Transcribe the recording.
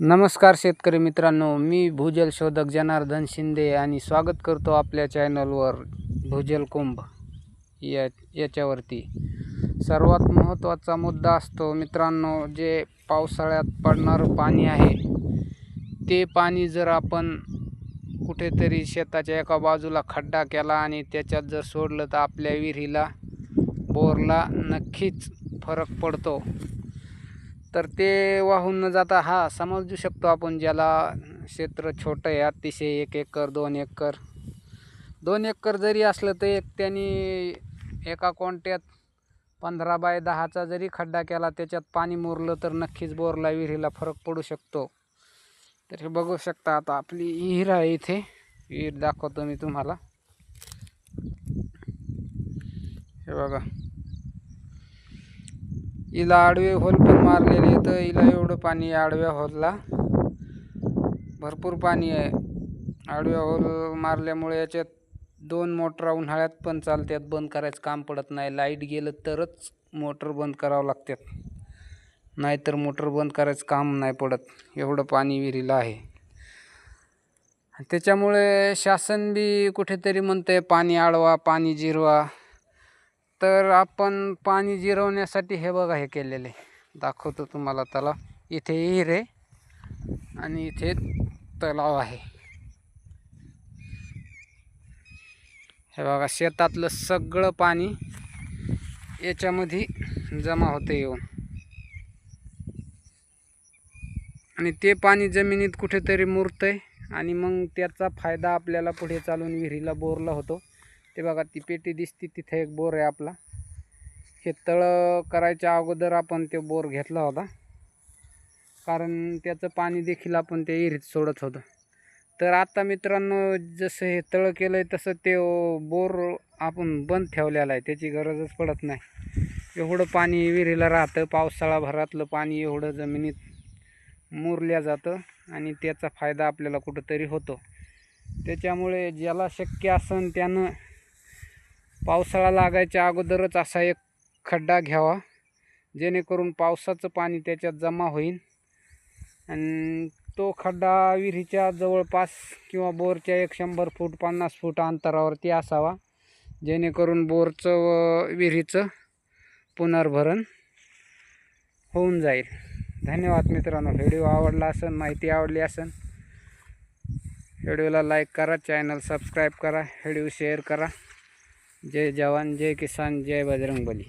नमस्कार शेतकरी मित्रांनो मी भूजल शोधक जनार्दन शिंदे आणि स्वागत करतो आपल्या चॅनलवर भूजल कुंभ या याच्यावरती. सर्वात महत्त्वाचा मुद्दा असतो मित्रांनो जे पावसाळ्यात पडणारं पाणी आहे ते पाणी जर आपण कुठेतरी शेताच्या एका बाजूला खड्डा केला आणि त्याच्यात जर सोडलं तर आपल्या विहिरीला बोरला नक्कीच फरक पडतो. तर ते वाहून न जाता हा समजू शकतो आपण ज्याला क्षेत्र छोटं आहे अतिशय एक एकर दोन एकर. दोन एकर जरी असलं तर एक त्यांनी एका कोणत्यात पंधरा बाय दहाचा जरी खड्डा केला त्याच्यात पाणी मुरलं तर नक्कीच बोरला विहिरीला फरक पडू शकतो. तर हे बघू शकता आता आपली विहीर आहे इथे. विहीर दाखवतो मी तुम्हाला. हे बघा. हिला आडवे होल पण मारलेले तर हिला एवढं पाणी आहे आडव्या होलला. भरपूर पाणी आहे. आडव्या होल मारल्यामुळे याच्यात दोन मोटरा उन्हाळ्यात पण चालतात. बंद करायचं काम पडत नाही. लाइट गेलं तरच मोटर बंद करावं लागतात. नाहीतर मोटर बंद करायचं काम नाही पडत. एवढं पाणी विहिरीला आहे. त्याच्यामुळे शासन बी कुठेतरी म्हणतंय पाणी आडवा पाणी जिरवा. तर आपण पाणी जिरवण्यासाठी हे बघा हे केलेले. दाखवतो तुम्हाला त्याला इथे हिरे आहे आणि इथे तलाव आहे. हे बघा शेतातलं सगळं पाणी याच्यामध्ये जमा होतं येऊन. आणि ते पाणी जमिनीत कुठेतरी मुरतंय आणि मग त्याचा फायदा आपल्याला पुढे चालून विहिरीला बोरला होतो. ते बघा ती पेटी दिसते तिथे एक बोर आहे आपला. हे तळं करायच्या अगोदर आपण ते बोर घेतला होता. कारण त्याचं पाणी देखील आपण त्या विहिरीत सोडत होतो. तर आता मित्रांनो जसं हे तळं केलं आहे तसं ते बोर आपण बंद ठेवलेला आहे. त्याची गरजच पडत नाही. एवढं पाणी विहिरीला राहतं. पावसाळाभरातलं पाणी एवढं जमिनीत मुरल्या जातं आणि त्याचा फायदा आपल्याला कुठंतरी होतो. त्याच्यामुळे ज्याला शक्य असन त्यानं पावसाळा लागायच्या अगोदरच असा एक खड्डा घ्यावा जेणेकरून पावसाचं पाणी त्याच्यात जमा होईल आणि तो खड्डा विहिरीच्या जवळपास किंवा बोरच्या एक शंभर फूट पन्नास फूट अंतरावरती असावा जेणेकरून बोरचं व विहिरीचं पुनर्भरण होऊन जाईल. धन्यवाद मित्रांनो. व्हिडिओ आवडला असेल माहिती आवडली असेल व्हिडिओला लाईक करा चॅनल सबस्क्राईब करा व्हिडिओ शेअर करा. जय जवान जय किसान जय बजरंगबली.